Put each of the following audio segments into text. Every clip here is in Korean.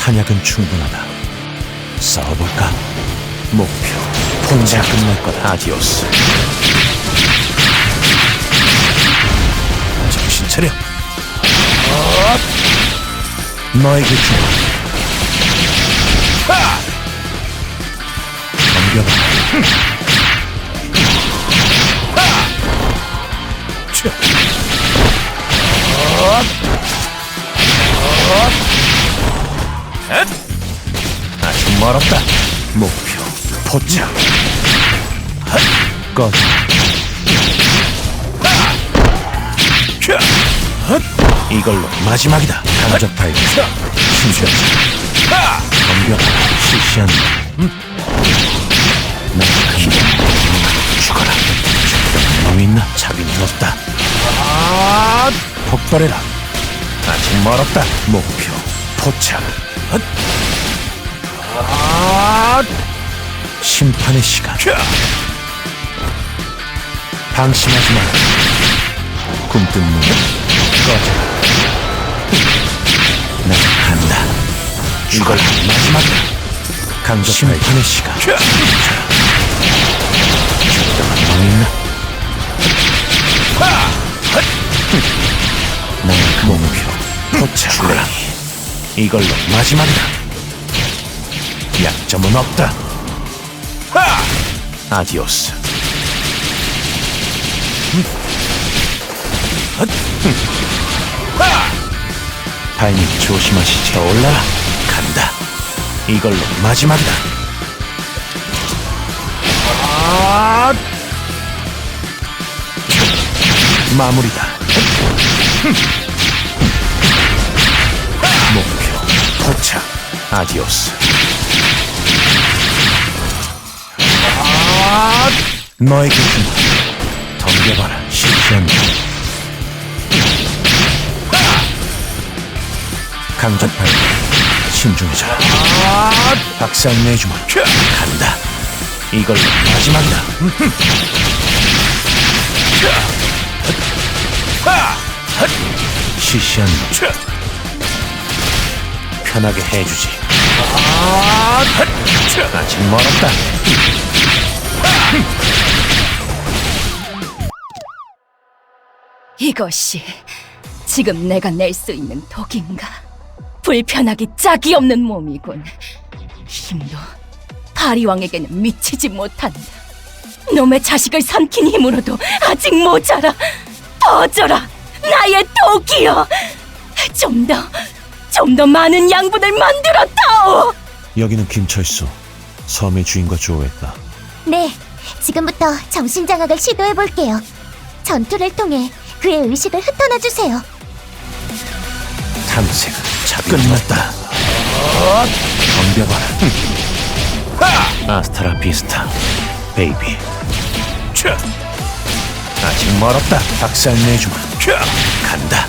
탄약은 충분하다. 싸워볼까? 목표 혼자 끝날 거다. 아디오스. 정신 차려. 너에게 주마. 덤벼봐. 멀었다. 목표 포착. 헛! 이걸로 마지막이다. 강적 파이브. 심수였다. 덤벼. 실시한. 음? 나의 힘. 죽어라. 놈이 있나? 자비는 없다. 폭발해라. 아직 멀었다. 목표 포착. 헛! 심판의 시간. 방심하지 마. 굼뜬 눈 꺼져라. 나 간다. 이걸 마지막이다. 강적 심판의 시간. 죽다만 너 있나? 나의 목표. 죽어라. 이걸로 마지막이다. 약점은 없다. 아디오스. 타이밍 조심하시지. 더 올라라. 간다. 이걸로 마지막이다. 마무리다. 목표 포착. 아디오스. 너에게. 덤벼봐라. 실시한 강전팔 신중해져라. 박살 내주마. 간다. 이걸로 마지막이다. 시시한 편하게 해주지. 아직 멀었다. 이것이 지금 내가 낼 수 있는 독인가? 불편하기 짝이 없는 몸이군. 힘도 파리왕에게는 미치지 못한다. 놈의 자식을 삼킨 힘으로도 아직 모자라. 터져라, 나의 독이여. 좀 더, 좀 더 많은 양분을 만들었다오. 여기는 김철수. 섬의 주인과 조우했다. 네, 지금부터 정신장악을 시도해볼게요. 전투를 통해 그의 의식을 흩어놔주세요. 탐색은 잡이 끝났다. 덤벼봐라. 아스타라 비스타, 베이비. 아직 멀었다. 박살 내주마. 간다.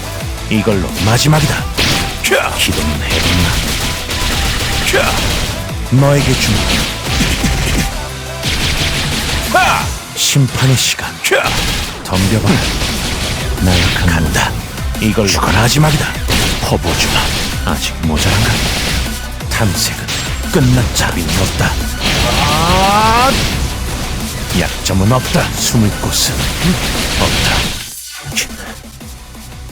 이걸로 마지막이다. 기도는 해봤나? 너에게 주마. 심판의 시간. 덤벼봐라. 나약한 간다. 이걸로 마지막이다. 퍼보주마. 아직 모자란가? 탐색은 끝난 잡이 없다. 약점은 없다. 숨을 곳은 없다.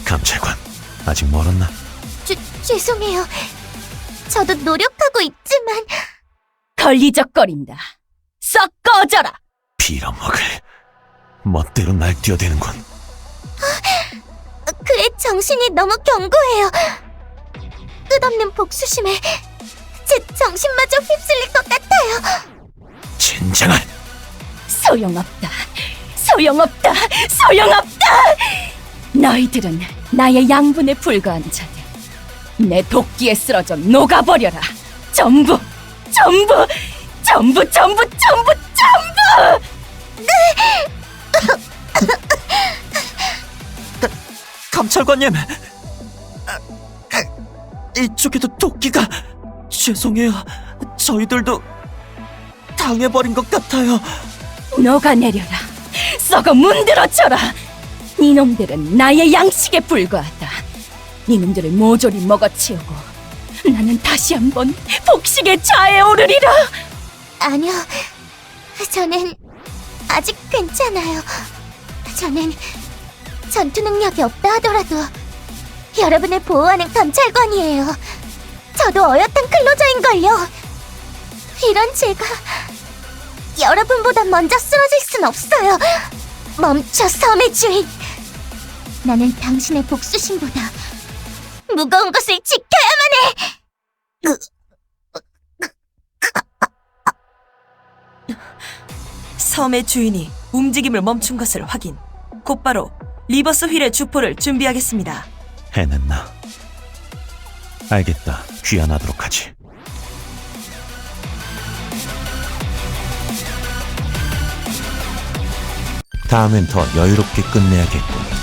감찰관, 아직 멀었나? 죄, 죄송해요. 저도 노력하고 있지만 걸리적거린다. 썩 꺼져라. 빌어먹을 멋대로 날 뛰어대는군. 그의 정신이 너무 견고해요. 끝없는 복수심에 제 정신마저 휩쓸릴 것 같아요. 진정한 소용없다. 소용없다. 소용없다. 너희들은 나의 양분에 불과한 자들. 내 도끼에 쓰러져 녹아버려라. 전부, 전부, 전부, 전부, 전부, 전부. 감찰관님! 아, 아, 이쪽에도 도끼가 죄송해요. 저희들도 당해버린 것 같아요. 녹아내려라. 썩어 문드러져라. 니놈들은 나의 양식에 불과하다. 니놈들을 모조리 먹어치우고 나는 다시 한번 복식의 좌에 오르리라. 아니요. 저는 아직 괜찮아요. 저는 전투 능력이 없다 하더라도 여러분을 보호하는 감찰관이에요. 저도 어엿한 클로저인걸요. 이런 제가 여러분보다 먼저 쓰러질 순 없어요. 멈춰, 섬의 주인. 나는 당신의 복수심보다 무거운 것을 지켜야만 해. 섬의 주인이 움직임을 멈춘 것을 확인. 곧바로 리버스 휠의 주포를 준비하겠습니다. 해냈나? 알겠다. 귀환하도록 하지. 다음엔 더 여유롭게 끝내야겠군.